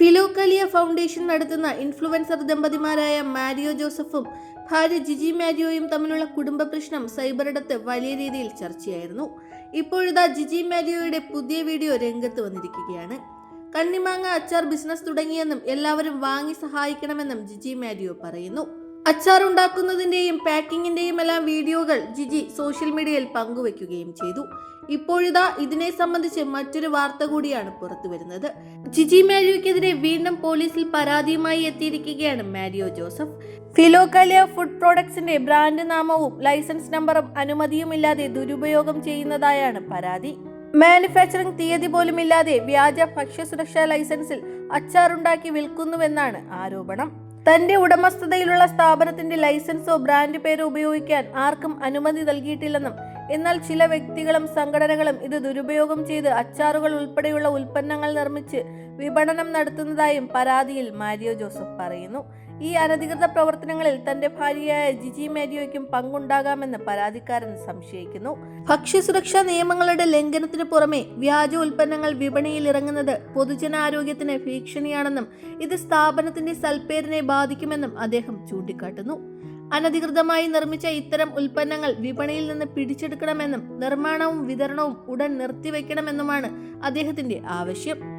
ഫിലോക്കലിയ foundation നടത്തുന്ന influencer ദമ്പതിമാരായ Mario ജോസഫും ഭാര്യ ജിജി മാരിയോയും തമ്മിലുള്ള കുടുംബ പ്രശ്നം സൈബറിടത്ത് വലിയ രീതിയിൽ ചർച്ചയായിരുന്നു. ഇപ്പോഴിതാ ജിജി മാരിയോയുടെ പുതിയ വീഡിയോ രംഗത്ത് വന്നിരിക്കുകയാണ്. കണ്ണിമാങ്ങ അച്ചാർ ബിസിനസ് തുടങ്ങിയെന്നും എല്ലാവരും വാങ്ങി സഹായിക്കണമെന്നും ജിജി മാരിയോ പറയുന്നു. അച്ചാർ ഉണ്ടാക്കുന്നതിന്റെയും പാക്കിങ്ങിന്റെയും എല്ലാം വീഡിയോകൾ ജിജി സോഷ്യൽ മീഡിയയിൽ പങ്കുവെക്കുകയും ചെയ്തു. ഇപ്പോഴിതാ ഇതിനെ സംബന്ധിച്ച് മറ്റൊരു വാർത്ത കൂടിയാണ് പുറത്തു വരുന്നത്. ജിജി മാരിയോയ്ക്കെതിരെ വീണ്ടും പോലീസിൽ പരാതിയുമായി എത്തിയിരിക്കുകയാണ് മാരിയോ ജോസഫ്. ഫിലോക്കാലിയ ഫുഡ് പ്രോഡക്ട്സിന്റെ ബ്രാൻഡ് നാമവും ലൈസൻസ് നമ്പറും അനുമതിയുമില്ലാതെ ദുരുപയോഗം ചെയ്യുന്നതായാണ് പരാതി. മാനുഫാക്ചറിംഗ് തീയതി പോലും ഇല്ലാതെ വ്യാജ ഭക്ഷ്യസുരക്ഷാ ലൈസൻസിൽ അച്ചാറുണ്ടാക്കി വിൽക്കുന്നുവെന്നാണ് ആരോപണം. തന്റെ ഉടമസ്ഥതയിലുള്ള സ്ഥാപനത്തിന്റെ ലൈസൻസോ ബ്രാൻഡ് പേരോ ഉപയോഗിക്കാൻ ആർക്കും അനുമതി നൽകിയിട്ടില്ലെന്നും എന്നാൽ ചില വ്യക്തികളും സംഘടനകളും ഇത് ദുരുപയോഗം ചെയ്ത് അച്ചാറുകൾ ഉൾപ്പെടെയുള്ള ഉൽപ്പന്നങ്ങൾ നിർമ്മിച്ച് വിപണനം നടത്തുന്നതായും പരാതിയിൽ മാരിയോ ജോസഫ് പറയുന്നു. ഈ അനധികൃത പ്രവർത്തനങ്ങളിൽ തന്റെ ഭാര്യയായ ജിജി മാരിയോയ്ക്കും പങ്കുണ്ടാകാമെന്ന് പരാതിക്കാരൻ സംശയിക്കുന്നു. ഭക്ഷ്യസുരക്ഷാ നിയമങ്ങളുടെ ലംഘനത്തിന് പുറമെ വ്യാജ ഉൽപ്പന്നങ്ങൾ വിപണിയിൽ ഇറങ്ങുന്നത് പൊതുജനാരോഗ്യത്തിന് ഭീഷണിയാണെന്നും ഇത് സ്ഥാപനത്തിന്റെ സൽപ്പേരിനെ ബാധിക്കുമെന്നും അദ്ദേഹം ചൂണ്ടിക്കാട്ടുന്നു. അനധികൃതമായി നിർമ്മിച്ച ഇത്തരം ഉൽപ്പന്നങ്ങൾ വിപണിയിൽ നിന്ന് പിടിച്ചെടുക്കണമെന്നും നിർമ്മാണവും വിതരണവും ഉടൻ നിർത്തിവെക്കണമെന്നുമാണ് അദ്ദേഹത്തിന്റെ ആവശ്യം.